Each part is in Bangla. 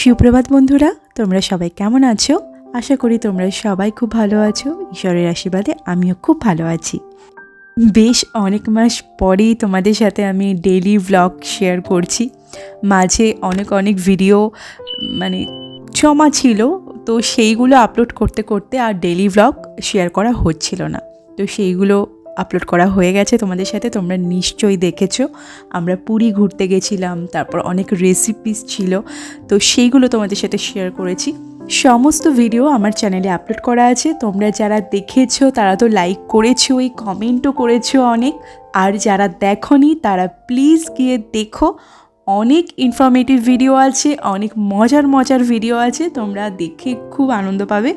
সুপ্রভাত বন্ধুরা, তোমরা সবাই কেমন আছো? আশা করি তোমরা সবাই খুব ভালো আছো। ঈশ্বরের আশীর্বাদে আমিও খুব ভালো আছি। বেশ অনেক মাস পরেই তোমাদের সাথে আমি ডেইলি ভ্লগ শেয়ার করছি। মাঝে অনেক অনেক ভিডিও মানে জমা ছিল, তো সেইগুলো আপলোড করতে করতে আর ডেইলি ভ্লগ শেয়ার করা হচ্ছিল না। তো সেইগুলো আপলোড করা হয়ে গেছে তোমাদের সাথে, তোমরা নিশ্চয়ই দেখেছ। আমরা পুরী ঘুরতে গেছিলাম, তারপর অনেক রেসিপিস ছিল, তো সেইগুলো তোমাদের সাথে শেয়ার করেছি। সমস্ত ভিডিও আমার চ্যানেলে আপলোড করা আছে, তোমরা যারা দেখেছ তারা তো লাইক করেছ ওই কমেন্টও করেছ অনেক। আর যারা দেখনি তারা প্লিজ গিয়ে দেখো অনেক ইনফরমেটিভ ভিডিও আছে, অনেক মজার মজার ভিডিও আছে, তোমরা দেখে খুব আনন্দ পাবে।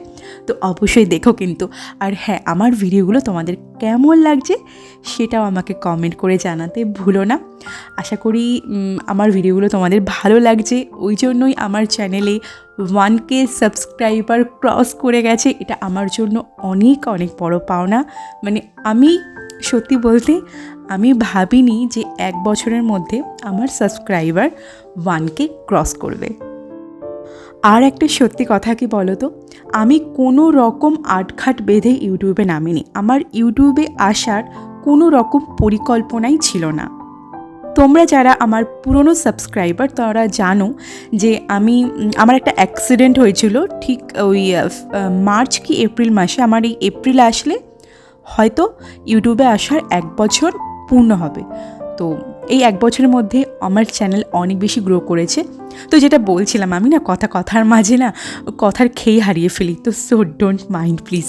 তো অবশ্যই দেখো কিন্তু। আর হ্যাঁ আমার ভিডিওগুলো তোমাদের কেমন লাগছে সেটাও আমাকে কমেন্ট করে জানাতে ভুলো না। আশা করি আমার ভিডিওগুলো তোমাদের ভালো লাগছে। ওই জন্যই আমার চ্যানেলে ওয়ান কে সাবস্ক্রাইবার ক্রস করে গেছে। এটা আমার জন্য অনেক অনেক বড় পাওনা। মানে আমি সত্যি বলতে আমি ভাবিনি যে এক বছরের মধ্যে আমার সাবস্ক্রাইবার ওয়ানকে ক্রস করবে। আর একটা সত্যি কথা কি বলো তো আমি কোনো রকম আটঘাট বেঁধে ইউটিউবে নামিনি। আমার ইউটিউবে আসার কোনো রকম পরিকল্পনাই ছিল না। তোমরা যারা আমার পুরনো সাবস্ক্রাইবার, তারা জানো যে আমি আমার একটা অ্যাক্সিডেন্ট হয়েছিল ঠিক ওই মার্চ কি এপ্রিল মাসে। আমার এই এপ্রিল আসলে হয়তো ইউটিউবে আসার এক বছর পূর্ণ হবে। তো এই এক বছরের মধ্যে আমার চ্যানেল অনেক বেশি গ্রো করেছে। তো যেটা বলছিলাম আমি না, কথা কথার মাঝে না কথার খেয়ে হারিয়ে ফেলি। তো সো ডোন্ট মাইন্ড প্লিজ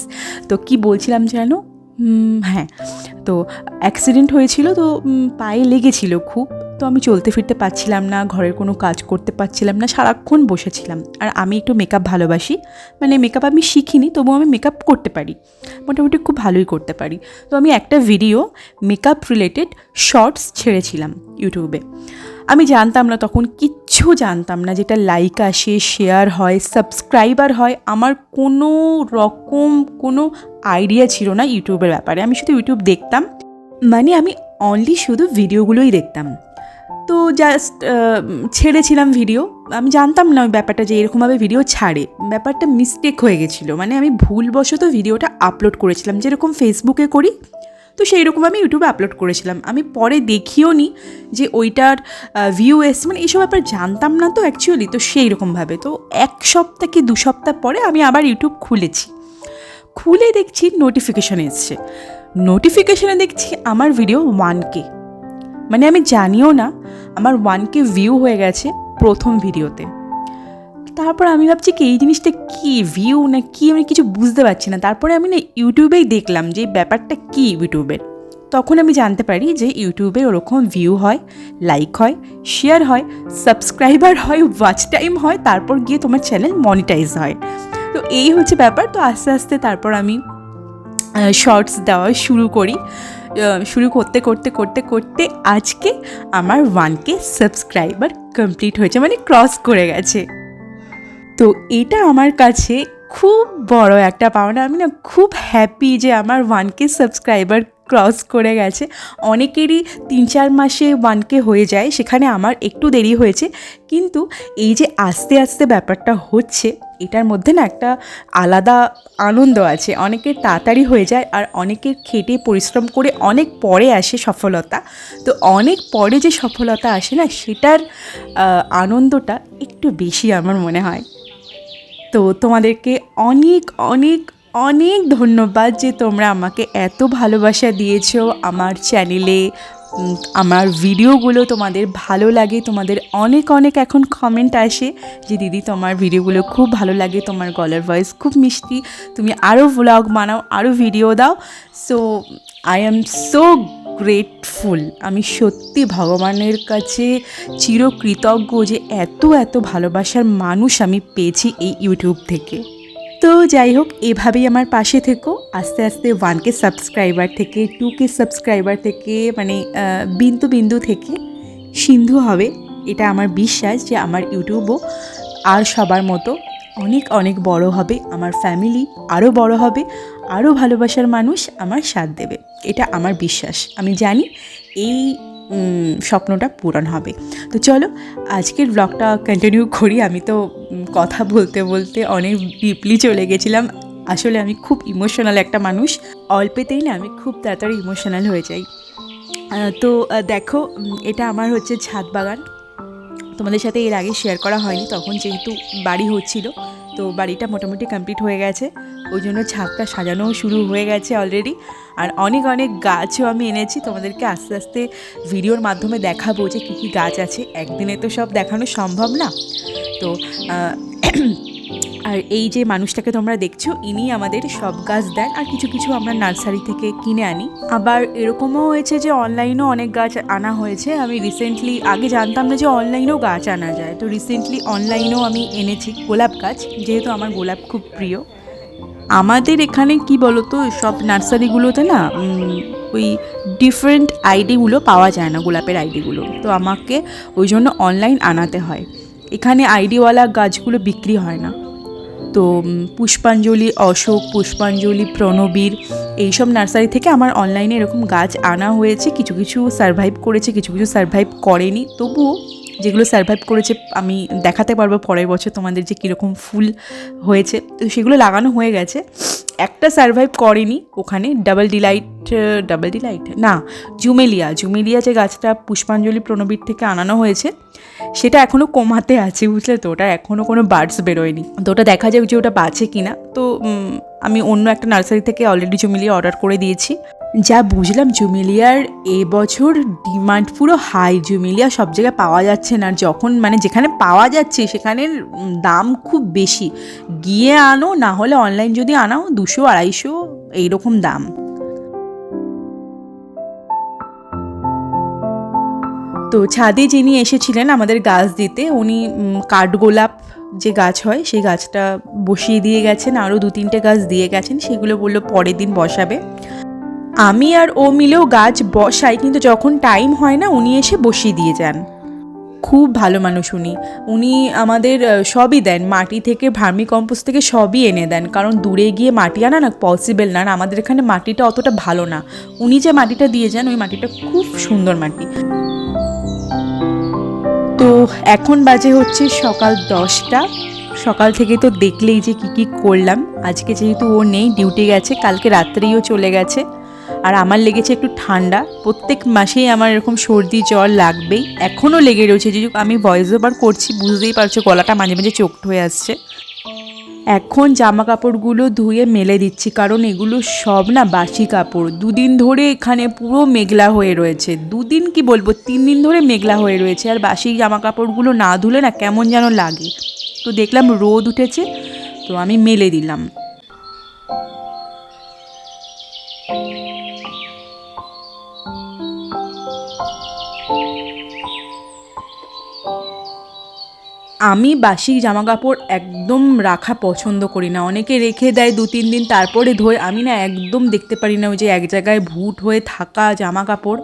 তো কি বলছিলাম যেন হ্যাঁ। তো অ্যাক্সিডেন্ট হয়েছিল তো পায়ে লেগেছিল খুব। তো আমি চলতে ফিরতে পারছিলাম না, ঘরের কোনো কাজ করতে পারছিলাম না, সারাক্ষণ বসেছিলাম। আর আমি একটু মেকআপ ভালোবাসি। মানে মেকআপ আমি শিখিনি, তবুও আমি মেকআপ করতে পারি। মোটামুটি খুব ভালোই করতে পারি। তো আমি একটা ভিডিও মেকআপ রিলেটেড শর্টস ছেড়েছিলাম ইউটিউবে। আমি জানতাম না, তখন কিচ্ছু জানতাম না, যেটা লাইক আসে শেয়ার হয় সাবস্ক্রাইবার হয়, আমার কোনো রকম কোনো আইডিয়া ছিল না ইউটিউবের ব্যাপারে। আমি শুধু ইউটিউব দেখতাম। মানে আমি অনলি শুধু ভিডিওগুলোই দেখতাম। তো জাস্ট ছেড়েছিলাম ভিডিও আমি জানতাম না ওই ব্যাপারটা যে এরকমভাবে ভিডিও ছাড়ে। ব্যাপারটা মিস্টেক হয়ে গেছিল। মানে আমি ভুলবশত ভিডিওটা আপলোড করেছিলাম। যেরকম ফেসবুকে করি, তো সেই রকম আমি ইউটিউবে আপলোড করেছিলাম। আমি পরে দেখিও নি যে ওইটার ভিউ এসছে। মানে এইসব ব্যাপার জানতাম না তো অ্যাকচুয়ালি তো সেই রকমভাবে তো এক সপ্তাহ কি দু সপ্তাহ পরে আমি আবার ইউটিউব খুলেছি। খুলে দেখছি নোটিফিকেশান এসছে। নোটিফিকেশানে দেখছি আমার ভিডিও ওয়ান কে মানে আমি জানিও না, আমার ওয়ান কে ভিউ হয়ে গেছে প্রথম ভিডিওতে। তারপর আমি ভাবছি কি, এই জিনিসটা কি ভিউ না কি, আমি কিছু বুঝতে পারছি না। তারপরে আমি না ইউটিউবেই দেখলাম যে ব্যাপারটা কি ইউটিউবের। তখন আমি জানতে পারি যে ইউটিউবে ওরকম ভিউ হয় লাইক হয় শেয়ার হয় সাবস্ক্রাইবার হয় ওয়াচ টাইম হয়, তারপর গিয়ে তোমার চ্যানেল মনিটাইজ হয়। তো এই হচ্ছে ব্যাপার। তো আস্তে আস্তে তারপর আমি শর্টস দেওয়া শুরু করি। শুরু করতে করতে করতে করতে আজকে আমার ওয়ানকে সাবস্ক্রাইবার কমপ্লিট হয়েছে মানে ক্রস করে গেছে। তো এটা আমার কাছে খুব বড় একটা পাওনা। আমি না খুব হ্যাপি যে আমার ওয়ান কে সাবস্ক্রাইবার ক্রস করে গেছে। অনেকেরই তিন চার মাসে ওয়ান কে হয়ে যায়, সেখানে আমার একটু দেরি হয়েছে। কিন্তু এই যে আস্তে আস্তে ব্যাপারটা হচ্ছে, এটার মধ্যে না একটা আলাদা আনন্দ আছে। অনেকের তাড়াতাড়ি হয়ে যায় আর অনেকের খেটে পরিশ্রম করে অনেক পরে আসে সফলতা। তো অনেক পরে যে সফলতা আসে না, সেটার আনন্দটা একটু বেশি আমার মনে হয়। তো তোমাদেরকে অনেক অনেক অনেক ধন্যবাদ যে তোমরা আমাকে এত ভালোবাসা দিয়েছ আমার চ্যানেলে আমার ভিডিওগুলো তোমাদের ভালো লাগে, তোমাদের অনেক অনেক এখন কমেন্ট আসে যে দিদি তোমার ভিডিওগুলো খুব ভালো লাগে, তোমার গলার ভয়েস খুব মিষ্টি। তুমি আরও ব্লগ বানাও আরও ভিডিও দাও। So I am so grateful আমি সত্যি ভগবানের কাছে চিরকৃতজ্ঞ যে এত এত ভালোবাসার মানুষ আমি পেয়েছি এই ইউটিউব থেকে। তো যাই হোক, এভাবেই আমার পাশে থেকো। আস্তে আস্তে ওয়ান কে সাবস্ক্রাইবার থেকে টু কে সাবস্ক্রাইবার থেকে মানে বিন্দু বিন্দু থেকে সিন্ধু হবে। এটা আমার বিশ্বাস যে আমার ইউটিউবও আর সবার মতো অনেক অনেক বড় হবে। আমার ফ্যামিলি আরও বড় হবে। আরও ভালোবাসার মানুষ আমার সাথ দেবে। এটা আমার বিশ্বাস। আমি জানি এই স্বপ্নটা পূরণ হবে। তো চলো, আজকের ব্লগটা কন্টিনিউ করি। আমি তো কথা বলতে বলতে অনেক ডিপলি চলে গেছিলাম। আসলে আমি খুব ইমোশনাল একটা মানুষ। অল্পেতেই না, আমি খুব তাড়াতাড়ি ইমোশনাল হয়ে যাই। তো দেখো এটা আমার হচ্ছে ছাদ বাগান। তোমাদের সাথে এর আগে শেয়ার করা হয়নি, তখন যেহেতু বাড়ি হচ্ছিল, তো বাড়িটা মোটামুটি কমপ্লিট হয়ে গেছে। ওই জন্য ছাদটা সাজানোও শুরু হয়ে গেছে অলরেডি আর অনেক অনেক গাছও আমি এনেছি। তোমাদেরকে আস্তে আস্তে ভিডিওর মাধ্যমে দেখাবো যে কী কী গাছ আছে। একদিনে তো সব দেখানো সম্ভব না। তো আর এই যে মানুষটাকে তোমরা দেখছ, ইনি আমাদের সব গাছ দেন আর কিছু কিছু আমরা নার্সারি থেকে কিনে আনি। আবার এরকমও হয়েছে যে অনলাইনেও অনেক গাছ আনা হয়েছে। আমি রিসেন্টলি আগে জানতাম না যে অনলাইনেও গাছ আনা যায়। তো রিসেন্টলি অনলাইনেও আমি এনেছি গোলাপ গাছ। যেহেতু আমার গোলাপ খুব প্রিয়। আমাদের এখানে কি বলতো, সব নার্সারিগুলোতে না ওই ডিফারেন্ট আইডিগুলো পাওয়া যায় না, গোলাপের আইডিগুলো তো আমাকে ওই জন্য অনলাইন আনাতে হয়। এখানে আইডিওয়ালা গাছগুলো বিক্রি হয় না। তো পুষ্পাঞ্জলি অশোক, পুষ্পাঞ্জলি প্রণবীর, এইসব নার্সারি থেকে আমার অনলাইনে এরকম গাছ আনা হয়েছে। কিছু কিছু সারভাইভ করেছে, কিছু কিছু সারভাইভ করেনি। তবুও যেগুলো সারভাইভ করেছে, আমি দেখাতে পারব পরের বছর তোমাদের যে কীরকম ফুল হয়েছে। তো সেগুলো লাগানো হয়ে গেছে। একটা সারভাইভ করেনি ওখানে ডাবল ডিলাইট ডাবল ডিলাইট না জুমেলিয়া জুমেলিয়া যে গাছটা পুষ্পাঞ্জলি প্রণবীর থেকে আনানো হয়েছে, সেটা এখনও কমাতে আছে, বুঝলে তো? ওটা এখনও কোনো বার্ডস বেরোয়নি। তো ওটা দেখা যাক যে ওটা বাঁচে কিনা। তো আমি অন্য একটা নার্সারি থেকে অলরেডি জুমিলিয়া অর্ডার করে দিয়েছি। যা বুঝলাম জুমিলিয়ার এবছর ডিমান্ড পুরো হাই। জুমিলিয়া সব জায়গায় পাওয়া যাচ্ছে না। যখন মানে যেখানে পাওয়া যাচ্ছে সেখানের দাম খুব বেশি। গিয়ে আনো, না হলে অনলাইন যদি আনাও, দুশো, আড়াইশো, এইরকম দাম। তো ছাদে যিনি এসেছিলেন আমাদের গাছ দিতে, উনি কাঠগোলাপ যে গাছ হয়, সেই গাছটা বসিয়ে দিয়ে গেছেন। আরও দু তিনটে গাছ দিয়ে গেছেন। সেগুলো বলল পরের দিন বসাবে। আমি আর ও মিলেও গাছ বসাই, কিন্তু যখন টাইম হয় না, উনি এসে বসিয়ে দিয়ে যান। খুব ভালো মানুষ উনি। উনি আমাদের সবই দেন। মাটি থেকে ভার্মি কম্পোস্ট থেকে সবই এনে দেন। কারণ দূরে গিয়ে মাটি আনা না পসিবল না। আমাদের এখানে মাটিটা অতটা ভালো না। উনি যে মাটিটা দিয়ে যান, ওই মাটিটা খুব সুন্দর মাটি। তো এখন বাজে হচ্ছে সকাল দশটা। সকাল থেকে তো দেখলেই যে কি কি করলাম। আজকে যেহেতু ও নেই ডিউটি গেছে, কালকে রাত্রেইও চলে গেছে। আর আমার লেগেছে একটু ঠান্ডা। প্রত্যেক মাসেই আমার এরকম সর্দি, জ্বর লাগবেই। এখনও লেগে রয়েছে, যে আমি ভয়েস ওভার করছি, বুঝতেই পারছ, গলাটা মাঝে মাঝে চোখট হয়ে আসছে। এখন জামা কাপড়গুলো ধুয়ে মেলে দিচ্ছি, কারণ এগুলো সব না বাসি কাপড়। দুদিন ধরে এখানে পুরো মেঘলা হয়ে রয়েছে। দুদিন কি বলব, তিন দিন ধরে মেঘলা হয়ে রয়েছে। আর বাসি জামা কাপড়গুলো না ধুলে না কেমন যেন লাগে। তো দেখলাম রোদ উঠেছে, তো আমি মেলে দিলাম। আমি বাসি জামা কাপড় একদম রাখা পছন্দ করি না। অনেকে রেখে দেয় দু, তিন দিন তারপরে ধোয়। আমি না একদম দেখতে পারি না ওই যে এক জায়গায় ভুট হয়ে থাকা জামা কাপড়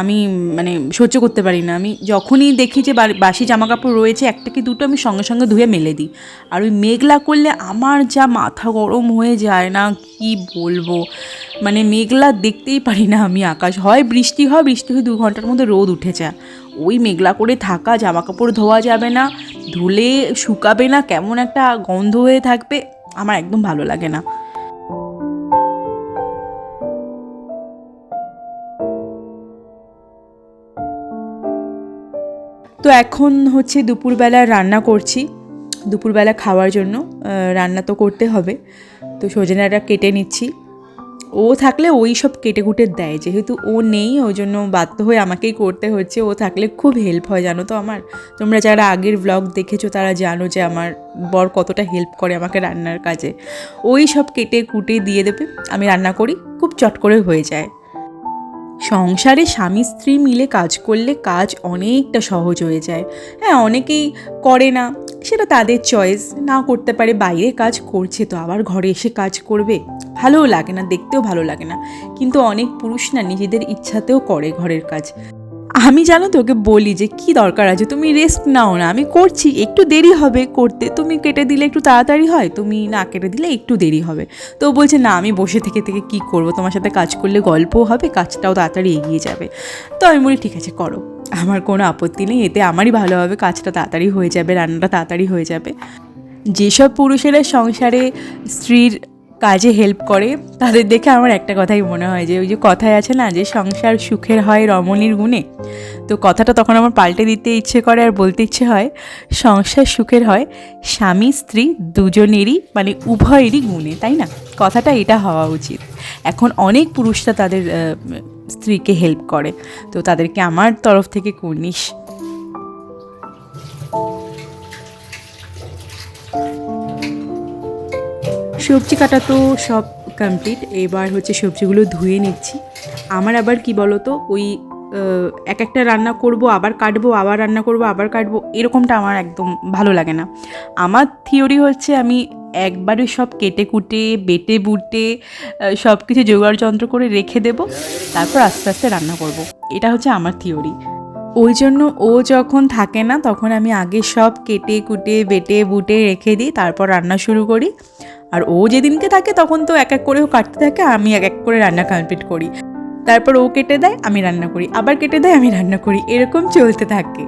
আমি মানে সহ্য করতে পারি না। আমি যখনই দেখি যে বাসি জামা কাপড় রয়েছে, একটা কি দুটো আমি সঙ্গে সঙ্গে ধুয়ে মেলে দিই। আর ওই মেঘলা করলে আমার যা মাথা গরম হয়ে যায় না, কি বলব? মানে মেঘলা দেখতেই পারি না আমি আকাশ। হয় বৃষ্টি হয় বৃষ্টি, হয়ে দু ঘণ্টার মধ্যে রোদ উঠে যায়। ওই মেঘলা করে থাকা জামা কাপড় ধোয়া যাবে না, ধুলে শুকাবে না, কেমন একটা গন্ধ হয়ে থাকবে, আমার একদম ভালো লাগে না। তো এখন হচ্ছে দুপুরবেলা রান্না করছি, দুপুরবেলা খাওয়ার জন্য রান্না তো করতে হবে, তো সজনাটা কেটে নিচ্ছি। ও থাকলে ওই সব কেটে কুটে দেয়, যেহেতু ও নেই, ওই জন্য বাধ্য হয়ে আমাকেই করতে হচ্ছে। ও থাকলে খুব হেল্প হয়, জানো তো আমার? তোমরা যারা আগের ব্লগ দেখেছ, তারা জানো যে আমার বর কতটা হেল্প করে আমাকে রান্নার কাজে। ওই সব কেটে কুটে দিয়ে দেবে, আমি রান্না করি, খুব চট করে হয়ে যায়। সংসারে স্বামী স্ত্রী মিলে কাজ করলে কাজ অনেকটা সহজ হয়ে যায়। হ্যাঁ অনেকেই করে না সেটা তাদের চয়েস না করতে পারে, বাইরে কাজ করছে তো, আবার ঘরে এসে কাজ করবে। ভালোও লাগে না, দেখতেও ভালো লাগে না। কিন্তু অনেক পুরুষ না নিজেদের ইচ্ছাতেও করে ঘরের কাজ। আমি জানো তো ওকে বলি যে, কি দরকার আছে? তুমি রেস্ট নাও না। আমি করছি, একটু দেরি হবে করতে। তুমি কেটে দিলে একটু তাড়াতাড়ি হয়, তুমি না কেটে দিলে একটু দেরি হবে। তো বলছে, না, আমি বসে থেকে থেকে কি করব? তোমার সাথে কাজ করলে গল্পও হবে, কাজটাও তাড়াতাড়ি এগিয়ে যাবে। তো আমি বলি, ঠিক আছে, করো। আমার কোনো আপত্তি নেই, এতে আমারই ভালো হবে, কাজটা তাড়াতাড়ি হয়ে যাবে, রান্নাটা তাড়াতাড়ি হয়ে যাবে। যেসব পুরুষেরা সংসারে স্ত্রীর কাজে হেল্প করে, তাদের দেখে আমার একটা কথাই মনে হয় যে, ওই যে কথায় আছে না যে, সংসার সুখের হয় রমণীর গুণে। তো কথাটা তখন আমার পাল্টে দিতে ইচ্ছে করে আর বলতে ইচ্ছে হয়, সংসার সুখের হয় স্বামী, স্ত্রী দুজনেরই মানে উভয়েরই গুণে, তাই না? কথাটা এটা হওয়া উচিত। এখন অনেক পুরুষরা তাদের স্ত্রীকে হেল্প করে। তো তাদেরকে আমার তরফ থেকে কুর্নিশ সবজি কাটা তো সব কমপ্লিট এবার হচ্ছে সবজিগুলো ধুয়ে নিচ্ছি। আমার আবার কি বলো তো ওই এক একটা রান্না করব, আবার কাটবো, আবার রান্না করব, আবার কাটবো, এরকমটা আমার একদম ভালো লাগে না। আমার থিওরি হচ্ছে আমি একবারে সব কেটে কুটে, বেটে বুটে সব কিছু জোগাড় যন্ত্র করে রেখে দেব, তারপর আস্তে আস্তে রান্না করব। এটা হচ্ছে আমার থিওরি ওই জন্য ও যখন থাকে না, তখন আমি আগে সব কেটে কুটে, বেটে বুটে রেখে দিই, তারপর রান্না শুরু করি। আর ও যেদিনকে থাকে তখন তো এক এক করে ও কাটতে থাকে, আমি এক এক করে রান্না কমপ্লিট করি। তারপর ও কেটে দেয়, আমি রান্না করি। আবার কেটে দেয়, আমি রান্না করি। এরকম চলতে থাকে।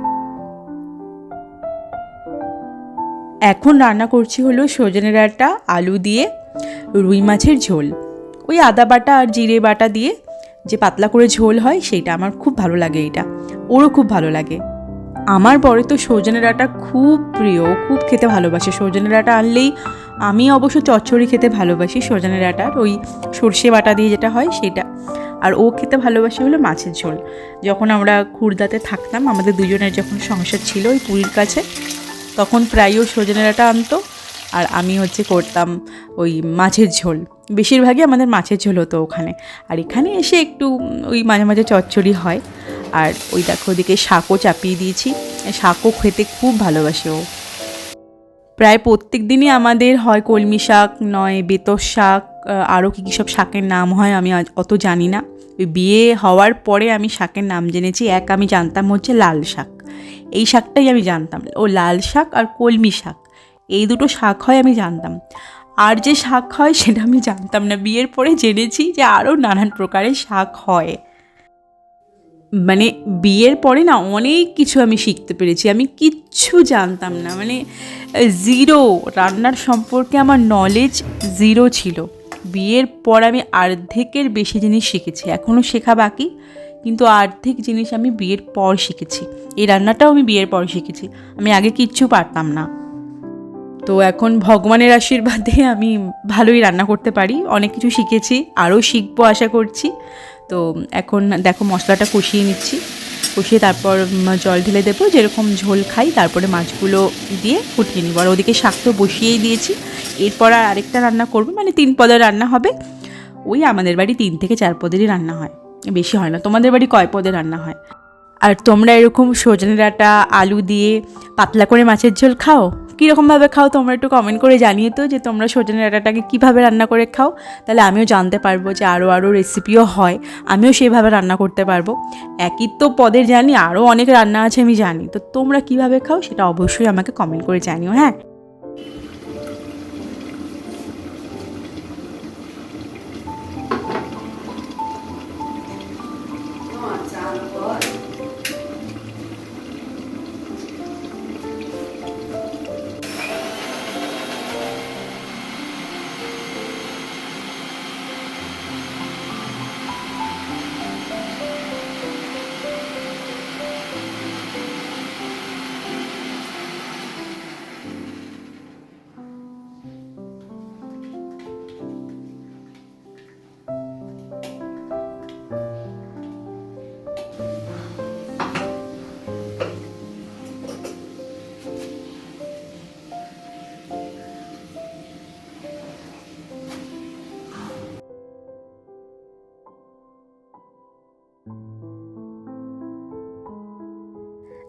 এখন রান্না করছি হলো সজনে ডাঁটা, আলু দিয়ে, রুই মাছের ঝোল। ওই আদা বাটা আর জিরে বাটা দিয়ে যে পাতলা করে ঝোল হয়, সেইটা আমার খুব ভালো লাগে এটা। ওরও খুব ভালো লাগে। আমার পরে তো সজনে ডাঁটা খুব প্রিয়। খুব খেতে ভালোবাসে। সজনে ডাঁটা আনলেই আমি অবশ্য চচ্চড়ি খেতে ভালোবাসি, সজনে ডাঁটার, ওই সর্ষে বাটা দিয়ে যেটা হয় সেটা। আর ও খেতে ভালোবাসে হলো মাছের ঝোল। যখন আমরা খুর্দাতে থাকতাম, আমাদের দুজনের যখন সংসার ছিল ওই পুরীর কাছে, তখন প্রায় ও ডাঁটা আনতো আর আমি হচ্ছে করতাম ওই মাছের ঝোল। বেশিরভাগই আমাদের মাছের ঝোল হতো ওখানে। আর এখানে এসে একটু ওই মাঝে মাঝে চচ্চড়ি হয়। আর ওই দেখো ওদিকে শাকও চাপিয়ে দিয়েছি। শাকও খেতে খুব ভালোবাসে ও। প্রায় প্রত্যেক দিনই আমাদের হয় কলমি শাক, নয় বেতর শাক আরও কী কী সব শাকের নাম হয় আমি অত জানি না। বিয়ে হওয়ার পরে আমি শাকের নাম জেনেছি, এক আমি জানতাম হচ্ছে লাল শাক। এই শাকটাই আমি জানতাম, ও লাল শাক আর কলমি শাক, এই দুটো শাক হয় আমি জানতাম। আর যে শাক হয় সেটা আমি জানতাম না। বিয়ের পরে জেনেছি যে আরও নানান প্রকারের শাক হয়। মানে বিয়ের পরে না অনেক কিছু আমি শিখতে পেরেছি। আমি কিচ্ছু জানতাম না। মানে জিরো রান্নার সম্পর্কে আমার নলেজ জিরো ছিল। বিয়ের পর আমি অর্ধেকের বেশি জিনিস শিখেছি। এখনও শেখা বাকি। কিন্তু অর্ধেক জিনিস আমি বিয়ের পর শিখেছি। এই রান্নাটাও আমি বিয়ের পর শিখেছি। আমি আগে কিচ্ছু পারতাম না। তো এখন ভগবানের আশীর্বাদে আমি ভালোই রান্না করতে পারি। অনেক কিছু শিখেছি। আরও শিখব আশা করছি। তো এখন দেখো মশলাটা কষিয়ে নিচ্ছি। কষিয়ে তারপর জল ঢেলে দেবো, যেরকম ঝোল খাই, তারপরে মাছগুলো দিয়ে ফুটিয়ে নিব। আর ওদিকে শাক তো বসিয়েই দিয়েছি। এরপর আর আরেকটা রান্না করব মানে তিন পদের রান্না হবে। ওই আমাদের বাড়ি তিন থেকে চার পদেরই রান্না হয়, বেশি হয় না। তোমাদের বাড়ি কয় পদের রান্না হয়? আর তোমরা এরকম সজনে ডাঁটা, আলু দিয়ে পাতলা করে মাছের ঝোল খাও? কীরকমভাবে খাও, তোমরা একটু কমেন্ট করে জানিয়ে তো যে তোমরা সজনে ডাঁটাটাকে কীভাবে রান্না করে খাও। তাহলে আমিও জানতে পারব যে আরও আরও রেসিপিও হয়, আমিও সেইভাবে রান্না করতে পারব। একই তো পদের জানি আরও অনেক রান্না আছে আমি জানি। তো তোমরা কীভাবে খাও সেটা অবশ্যই আমাকে কমেন্ট করে জানিও হ্যাঁ?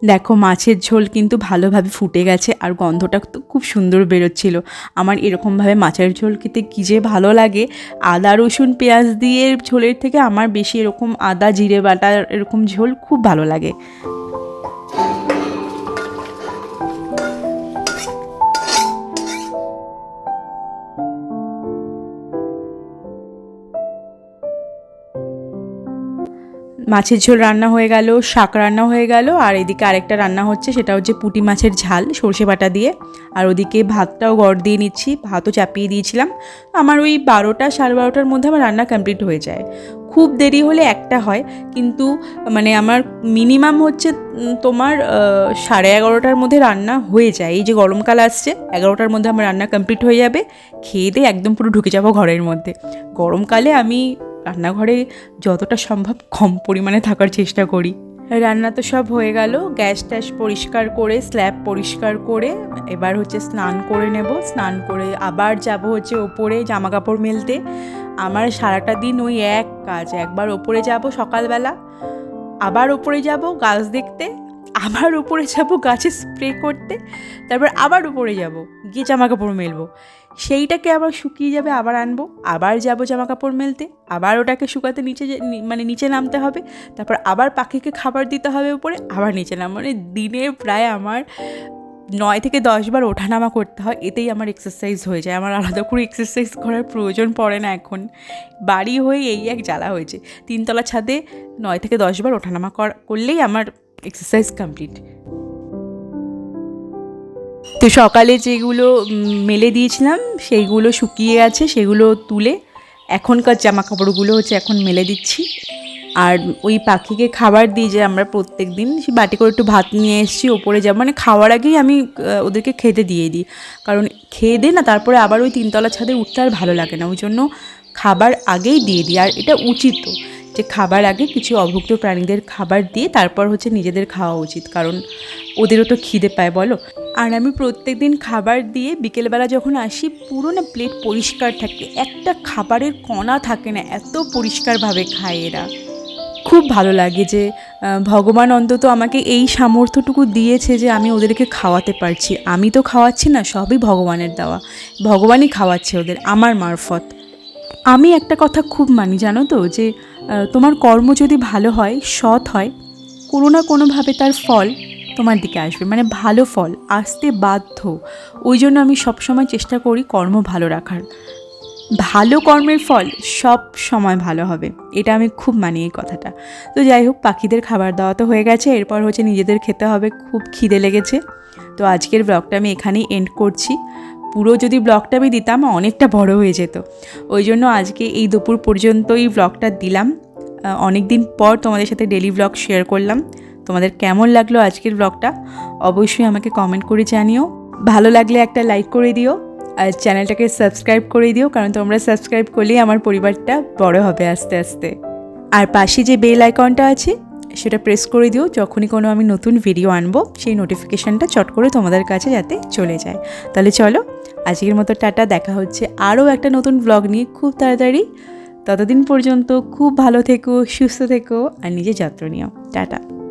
দেখো, মাছের ঝোল কিন্তু ভালোভাবে ফুটে গেছে আর গন্ধটা তো খুব সুন্দর বেরোচ্ছিল। আমার এরকমভাবে মাছের ঝোল খেতে কী যে ভালো লাগে। আদা, রসুন, পেঁয়াজ দিয়ে ঝোলের থেকে আমার বেশি এরকম আদা, জিরে বাটা এরকম ঝোল খুব ভালো লাগে। মাছের ঝোল রান্না হয়ে গেল, শাক রান্না হয়ে গেল, আর এদিকে আরেকটা রান্না হচ্ছে, সেটা হচ্ছে পুঁটি মাছের ঝাল, সর্ষে বাটা দিয়ে। আর ওদিকে ভাতটাও গড় দিয়ে নিচ্ছি, ভাতও চাপিয়ে দিয়েছিলাম। আমার ওই বারোটা সাড়ে বারোটার মধ্যে আমার রান্না কমপ্লিট হয়ে যায়। খুব দেরি হলে একটা হয়, কিন্তু মানে আমার মিনিমাম হচ্ছে তোমার সাড়ে এগারোটার মধ্যে রান্না হয়ে যায়। এই যে গরমকাল আসছে, এগারোটার মধ্যে আমার রান্না কমপ্লিট হয়ে যাবে, খেয়ে দিয়ে একদম পুরো ঢুকে যাব ঘরের মধ্যে। গরমকালে আমি রান্নাঘরে যতটা সম্ভব কম পরিমাণে থাকার চেষ্টা করি। রান্না তো সব হয়ে গেল। গ্যাস ট্যাস পরিষ্কার করে, স্ল্যাব পরিষ্কার করে, এবার হচ্ছে স্নান করে নেব। স্নান করে আবার যাব হচ্ছে ওপরে জামা কাপড় মেলতে। আমার সারাটা দিন ওই এক কাজ, একবার ওপরে যাব সকালবেলা, আবার ওপরে যাব গাছ দেখতে। আবার উপরে যাব গাছে স্প্রে করতে, তারপর আবার উপরে যাব, গিয়ে জামা কাপড় মেলবো। সেইটাকে আবার শুকিয়ে যাবে, আবার আনব, আবার যাব জামা কাপড় মেলতে, আবার ওটাকে শুকাতে নিচে মানে নিচে নামতে হবে, তারপর আবার পাখিকে খাবার দিতে হবে উপরে, আবার নিচে নাম মানে দিনে প্রায় আমার নয় থেকে দশ বার ওঠানামা করতে হয়, এতেই আমার এক্সারসাইজ হয়ে যায়। আমার আলাদা করে এক্সারসাইজ করার প্রয়োজন পড়ে না এখন। বাড়ি হয়ে এই এক জ্বালা হয়েছে। তিনতলা ছাদে নয় থেকে দশ বার ওঠানামা কর- করলেই আমার এক্সারসাইজ কমপ্লিট তো সকালে যেগুলো মেলে দিয়েছিলাম, সেইগুলো শুকিয়ে আছে, সেগুলো তুলে এখনকার জামা কাপড়গুলো হচ্ছে এখন মেলে দিচ্ছি। আর ওই পাখিকে খাবার দিই যে আমরা প্রত্যেক দিন, সে বাটি করে একটু ভাত নিয়ে এসেছি, ওপরে যাব মানে খাওয়ার আগেই আমি ওদেরকে খেতে দিয়ে দিই। কারণ খেয়ে দে না, তারপরে আবার ওই তিনতলা ছাদে উঠতে আর ভালো লাগে না, ওই জন্য খাবার আগেই দিয়ে দিই, আর এটা উচিত যে খাবার আগে কিছু অভুক্ত প্রাণীদের খাবার দিয়ে তারপর হচ্ছে নিজেদের খাওয়া উচিত। কারণ ওদেরও তো খিদে পায়, বলো। আর আমি প্রত্যেক দিন খাবার দিয়ে বিকেলবেলা যখন আসি, পুরো না প্লেট পরিষ্কার থাকে। একটা খাবারের কণা থাকে না, এত পরিষ্কারভাবে খায় এরা। খুব ভালো লাগে যে ভগবান অন্তত আমাকে এই সামর্থ্যটুকু দিয়েছে যে আমি ওদেরকে খাওয়াতে পারছি। আমি তো খাওয়াচ্ছি না, সবই ভগবানের দেওয়া। ভগবানই খাওয়াচ্ছে ওদের, আমার মারফত। আমি একটা কথা খুব মানি, জানো তো? যে তোমার কর্ম যদি ভালো হয়, সৎ হয়, কোনো না কোনোভাবে তার ফল তোমার দিকে আসবে। মানে ভালো ফল, আসতে বাধ্য। ওই জন্য আমি সবসময় চেষ্টা করি কর্ম ভালো রাখার। ভালো কর্মের ফল সব সময় ভালো হবে। এটা আমি খুব মানি এই কথাটা। তো যাই হোক, পাখিদের খাবার দাওয়া তো হয়ে গেছে। এরপর হচ্ছে নিজেদের খেতে হবে। খুব খিদে লেগেছে। তো আজকের ব্লগটা আমি এখানেই এন্ড করছি। পুরো যদি ব্লগটা আমি দিতাম, অনেকটা বড় হয়ে যেত। ওই জন্য আজকে এই দুপুর পর্যন্তই ব্লগটা দিলাম। অনেক দিন পর তোমাদের সাথে ডেলি ব্লগ শেয়ার করলাম। তোমাদের কেমন লাগল আজকের ব্লগটা অবশ্যই আমাকে কমেন্ট করে জানিও। ভালো লাগলে একটা লাইক করে দিও। আর চ্যানেলটাকে সাবস্ক্রাইব করে দিও, কারণ তোমরা সাবস্ক্রাইব করলেই আমার পরিবারটা বড় হবে আস্তে আস্তে। আর পাশে যে বেল আইকনটা আছে সেটা প্রেস করে দিও। যখনই কোনো আমি নতুন ভিডিও আনব, সেই নোটিফিকেশানটা চট করে তোমাদের কাছে যাতে চলে যায়। তাহলে চলো, আজকের মতো টাটা। দেখা হচ্ছে আরও একটা নতুন ব্লগ নিয়ে খুব তাড়াতাড়ি। ততদিন পর্যন্ত খুব ভালো থেকো, সুস্থ থেকো, আর নিজের যত্ন নিও। টাটা।